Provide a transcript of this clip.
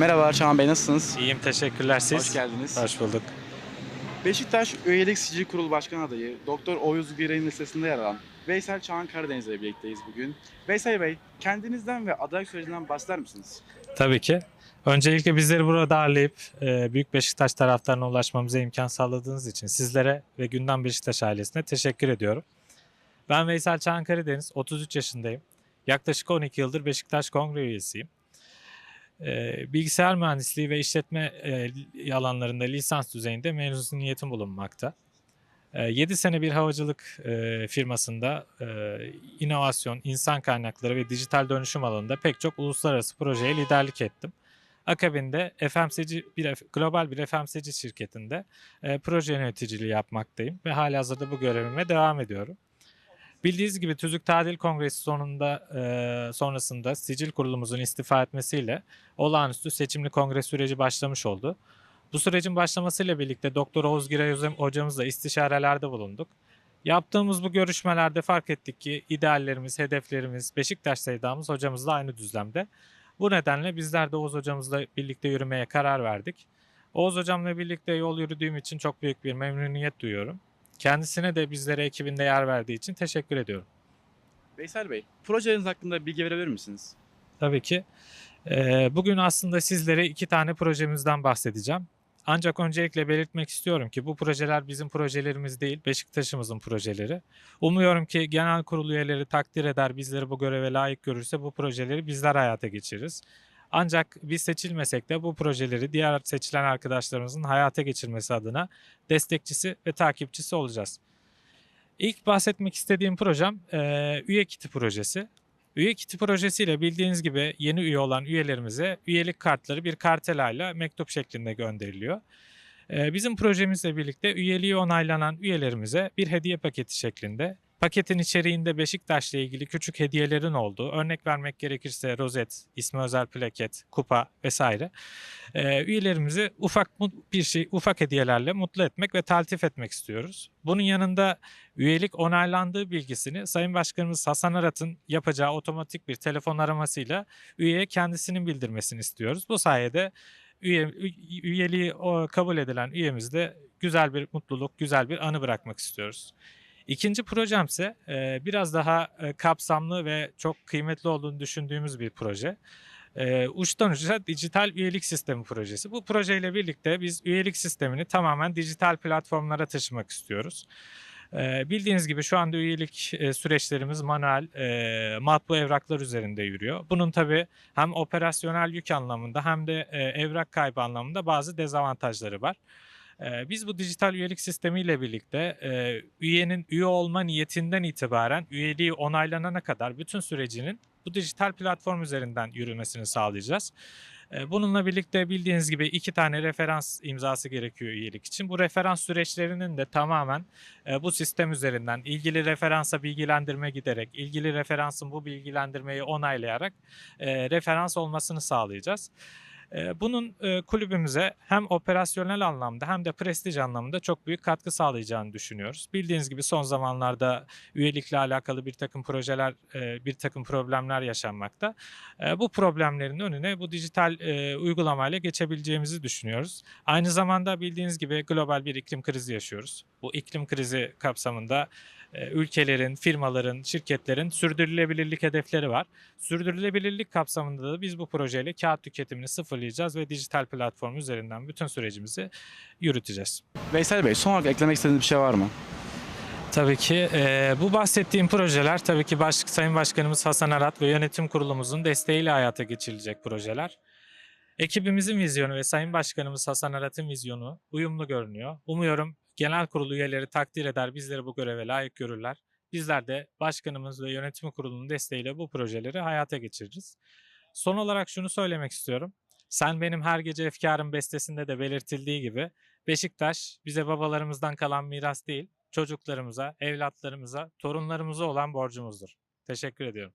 Merhaba Çağan Bey nasılsınız? İyiyim teşekkürler siz. Hoş geldiniz. Hoş bulduk. Beşiktaş Üyelik Sicil Kurulu Başkan Adayı Doktor Oyuz Giray'ın listesinde yer alan Veysel Çağan Karadeniz ile birlikteyiz bugün. Veysel Bey kendinizden ve aday sürecinden bahseder misiniz? Tabii ki. Öncelikle bizleri burada ağırlayıp e, Büyük Beşiktaş taraftarına ulaşmamıza imkan sağladığınız için sizlere ve Gündem Beşiktaş ailesine teşekkür ediyorum. Ben Veysel Çağan Karadeniz, 33 yaşındayım. Yaklaşık 12 yıldır Beşiktaş Kongre üyesiyim. E, bilgisayar mühendisliği ve işletme e, alanlarında lisans düzeyinde mezuniyetim bulunmakta. 7 sene bir havacılık e, firmasında e, inovasyon, insan kaynakları ve dijital dönüşüm alanında pek çok uluslararası projeye liderlik ettim. Akabinde FMCG bir global bir FMCG şirketinde proje yöneticiliği yapmaktayım ve halihazırda bu görevime devam ediyorum. Bildiğiniz gibi Tüzük Tadil Kongresi sonunda e, sonrasında sicil kurulumuzun istifa etmesiyle olağanüstü seçimli kongre süreci başlamış oldu. Bu sürecin başlamasıyla birlikte Doktor Oğuz Giray hocamızla istişarelerde bulunduk. Yaptığımız bu görüşmelerde fark ettik ki ideallerimiz, hedeflerimiz, Beşiktaş sevdamız hocamızla aynı düzlemde. Bu nedenle bizler de Oğuz hocamızla birlikte yürümeye karar verdik. Oğuz hocamla birlikte yol yürüdüğüm için çok büyük bir memnuniyet duyuyorum. Kendisine de bizlere ekibinde yer verdiği için teşekkür ediyorum. Veysel Bey projeleriniz hakkında bilgi verebilir misiniz? Tabii ki. Ee, Bugün aslında sizlere iki tane projemizden bahsedeceğim. Ancak öncelikle belirtmek istiyorum ki bu projeler bizim projelerimiz değil, Beşiktaş'ımızın projeleri. Umuyorum ki genel kurul üyeleri takdir eder, bizleri bu göreve layık görürse bu projeleri bizler hayata geçiririz. Ancak biz seçilmesek de bu projeleri diğer seçilen arkadaşlarımızın hayata geçirmesi adına destekçisi ve takipçisi olacağız. İlk bahsetmek istediğim projem eee, üye kiti projesi. Üye kiti projesiyle bildiğiniz gibi yeni üye olan üyelerimize üyelik kartları bir kartelayla mektup şeklinde gönderiliyor. Ee, Bizim projemizle birlikte üyeliği onaylanan üyelerimize bir hediye paketi şeklinde paketin içeriğinde Beşiktaş'la ilgili küçük hediyelerin olduğu, örnek vermek gerekirse rozet, ismi özel plaket, kupa vesaire. Ee, üyelerimizi ufak bir şey, ufak hediyelerle mutlu etmek ve taltif etmek istiyoruz. Bunun yanında üyelik onaylandığı bilgisini Sayın Başkanımız Hasan Arat'ın yapacağı otomatik bir telefon aramasıyla üyeye kendisinin bildirmesini istiyoruz. Bu sayede üye, üyeliği kabul edilen üyemizde güzel bir mutluluk, güzel bir anı bırakmak istiyoruz. İkinci projem ise e, biraz daha e, kapsamlı ve çok kıymetli olduğunu düşündüğümüz bir proje. E, uçtan uca dijital üyelik sistemi projesi. Bu projeyle birlikte biz üyelik sistemini tamamen dijital platformlara taşımak istiyoruz. Ee, bildiğiniz gibi şu anda üyelik e, süreçlerimiz manuel, e, matbu evraklar üzerinde yürüyor. Bunun tabii hem operasyonel yük anlamında hem de e, evrak kaybı anlamında bazı dezavantajları var. Ee, biz bu dijital üyelik sistemiyle birlikte e, üyenin üye olma niyetinden itibaren üyeliği onaylanana kadar bütün sürecinin bu dijital platform üzerinden yürümesini sağlayacağız. Ee, Bununla birlikte bildiğiniz gibi iki tane referans imzası gerekiyor üyelik için. Bu referans süreçlerinin de tamamen e, bu sistem üzerinden ilgili referansa bilgilendirme giderek, ilgili referansın bu bilgilendirmeyi onaylayarak e, referans olmasını sağlayacağız. E, Bunun e, kulübümüze hem operasyonel anlamda hem de prestij anlamında çok büyük katkı sağlayacağını düşünüyoruz. Bildiğiniz gibi son zamanlarda üyelikle alakalı bir takım projeler, e, bir takım problemler yaşanmakta. E, Bu problemlerin önüne bu dijital uygulamayla geçebileceğimizi düşünüyoruz. Aynı zamanda bildiğiniz gibi global bir iklim krizi yaşıyoruz. Bu iklim krizi kapsamında e, ülkelerin, firmaların, şirketlerin sürdürülebilirlik hedefleri var. Sürdürülebilirlik kapsamında da biz bu projeyle kağıt tüketimini sıfırlayacağız ve dijital platform üzerinden bütün sürecimizi yürüteceğiz. Veysel Bey son olarak eklemek istediğiniz bir şey var mı? Tabii ki e, bu bahsettiğim projeler tabii ki baş, Sayın Başkanımız Hasan Arat ve yönetim kurulumuzun desteğiyle hayata geçirilecek projeler. Ekibimizin vizyonu ve Sayın Başkanımız Hasan Arat'ın vizyonu uyumlu görünüyor. Umuyorum genel kurulu üyeleri takdir eder, bizleri bu göreve layık görürler. Bizler de başkanımız ve yönetim kurulunun desteğiyle bu projeleri hayata geçiririz. Son olarak şunu söylemek istiyorum. Sen benim her gece efkarım bestesinde de belirtildiği gibi Beşiktaş bize babalarımızdan kalan miras değil, çocuklarımıza, evlatlarımıza, torunlarımıza olan borcumuzdur. Teşekkür ediyorum.